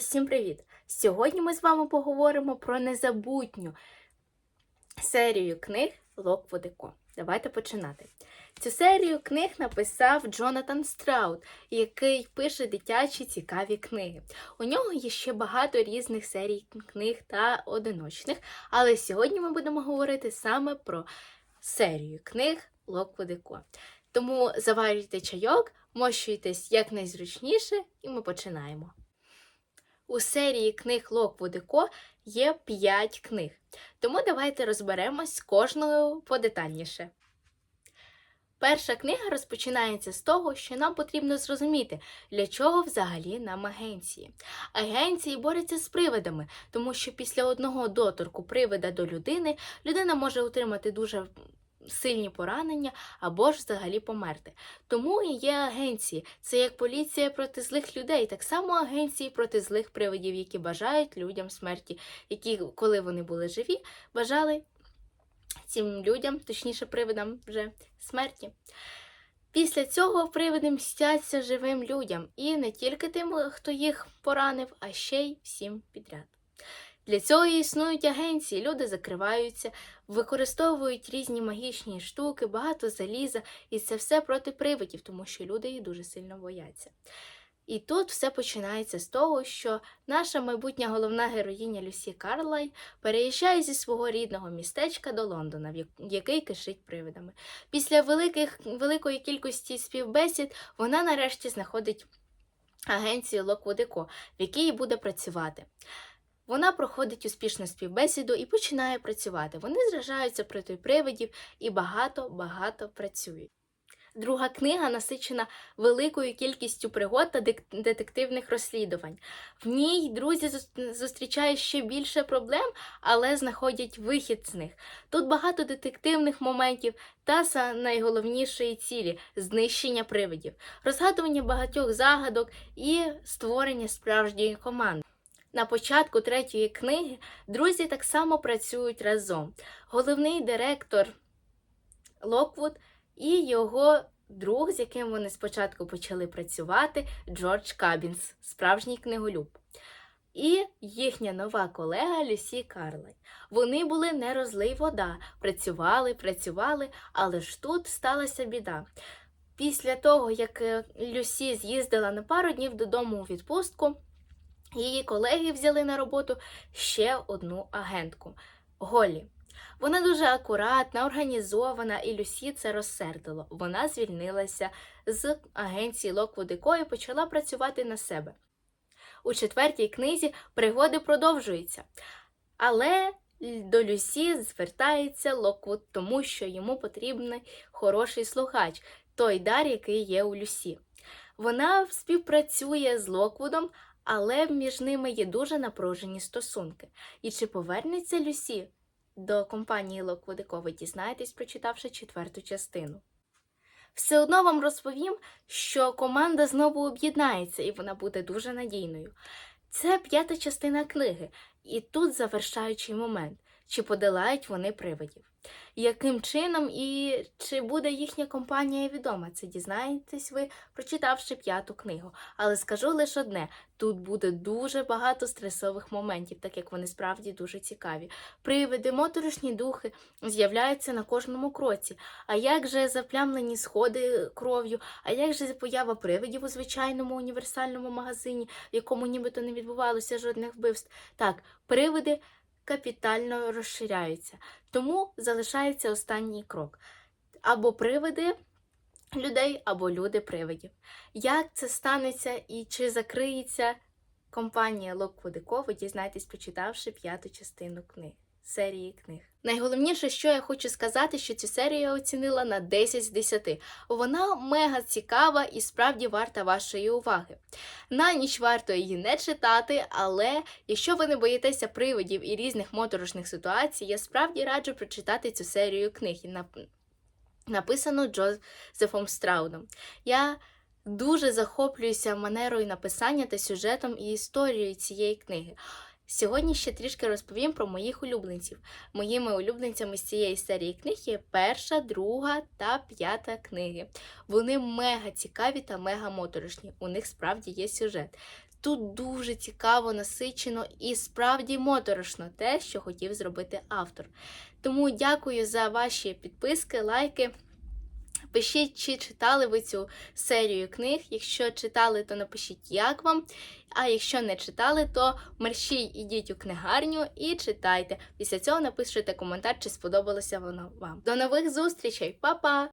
Усім привіт! Сьогодні ми з вами поговоримо про незабутню серію книг Локвуди Ко. Давайте починати. Цю серію книг написав Джонатан Страут, який пише дитячі цікаві книги. У нього є ще багато різних серій книг та одиночних, але сьогодні ми будемо говорити саме про серію книг Локвуди Ко. Тому заварюйте чайок, мощуйтесь якнайзручніше, і ми починаємо. У серії книг Локвуди Ко є 5 книг. Тому давайте розберемось з кожною подетальніше. Перша книга розпочинається з того, що нам потрібно зрозуміти, для чого взагалі нам агенції. Агенції борються з привидами, тому що після одного доторку привида до людини людина може отримати дуже сильні поранення або ж взагалі померти. Тому і є агенції. Це як поліція проти злих людей, так само агенції проти злих привидів, які бажають людям смерті, які, коли вони були живі, бажали цим людям, точніше привидам вже смерті. Після цього привиди мстяться живим людям і не тільки тим, хто їх поранив, а ще й всім підряд. Для цього існують агенції, люди закриваються, використовують різні магічні штуки, багато заліза, і це все проти привидів, тому що люди їх дуже сильно бояться. І тут все починається з того, що наша майбутня головна героїня Люсі Карлай переїжджає зі свого рідного містечка до Лондона, в який кишить привидами. Після великих, великої кількості співбесід вона нарешті знаходить агенцію Co, в якій буде працювати. Вона проходить успішну співбесіду і починає працювати. Вони зражаються проти привидів і багато-багато працюють. Друга книга насичена великою кількістю пригод та детективних розслідувань. В ній друзі зустрічають ще більше проблем, але знаходять вихід з них. Тут багато детективних моментів та са- найголовнішої цілі знищення привидів, розгадування багатьох загадок і створення справжньої команди. На початку третьої книги друзі так само працюють разом. Головний директор Локвуд і його друг, з яким вони спочатку почали працювати, Джордж Кабінс, справжній книголюб. І їхня нова колега Люсі Карлай. Вони були не розлий вода, працювали, працювали, але ж тут сталася біда. Після того, як е, Люсі з'їздила на пару днів додому у відпустку, її колеги взяли на роботу ще одну агентку Голлі. Вона дуже акуратна, організована, і Люсі це розсердило. Вона звільнилася з агенції Lockwood і почала працювати на себе. У четвертій книзі пригоди продовжуються. Але до Люсі звертається Локвуд, тому що йому потрібний хороший слухач, той дар, який є у Люсі. Вона співпрацює з Локвудом, але між ними є дуже напружені стосунки. І чи повернеться Люсі до компанії Lockwood ви дізнаєтесь, прочитавши четверту частину. Все одно вам розповім, що команда знову об'єднається і вона буде дуже надійною. Це п'ята частина книги, і тут завершаючий момент, чи подолають вони привидів. Яким чином і чи буде їхня компанія відома? Це дізнаєтесь ви, прочитавши п'яту книгу. Але скажу лише одне: тут буде дуже багато стресових моментів, так як вони справді дуже цікаві. Привиди, моторошні духи з'являються на кожному кроці. А як же заплямлені сходи кров'ю? А як же поява привидів у звичайному універсальному магазині, в якому нібито не відбувалося жодних вбивств? Так, привиди капітально розширяються. Тому залишається останній крок. Або привиди людей, або люди привидів. Як це станеться і чи закриється компанія Co, ви дізнаєтесь, прочитавши п'яту частину книг. Серії книг. Найголовніше, що я хочу сказати, що цю серію я оцінила на 10 з 10. Вона мега цікава і справді варта вашої уваги. На ніч варто її не читати, але якщо ви не боїтеся привидів і різних моторошних ситуацій, я справді раджу прочитати цю серію книг, написану Джозефом Страудом. Я дуже захоплююся манерою написання та сюжетом і історією цієї книги. Сьогодні ще трішки розповім про моїх улюбленців. Моїми улюбленцями з цієї серії книг є перша, друга та п'ята книги. Вони мега цікаві та мега моторошні. У них справді є сюжет. Тут дуже цікаво, насичено і справді моторошно те, що хотів зробити автор. Тому дякую за ваші підписки, лайки. Пишіть, чи читали ви цю серію книг. Якщо читали, то напишіть, як вам. А якщо не читали, то мерщій ідіть у книгарню і читайте. Після цього напишіть коментар, чи сподобалося воно вам. До нових зустрічей, Па-па!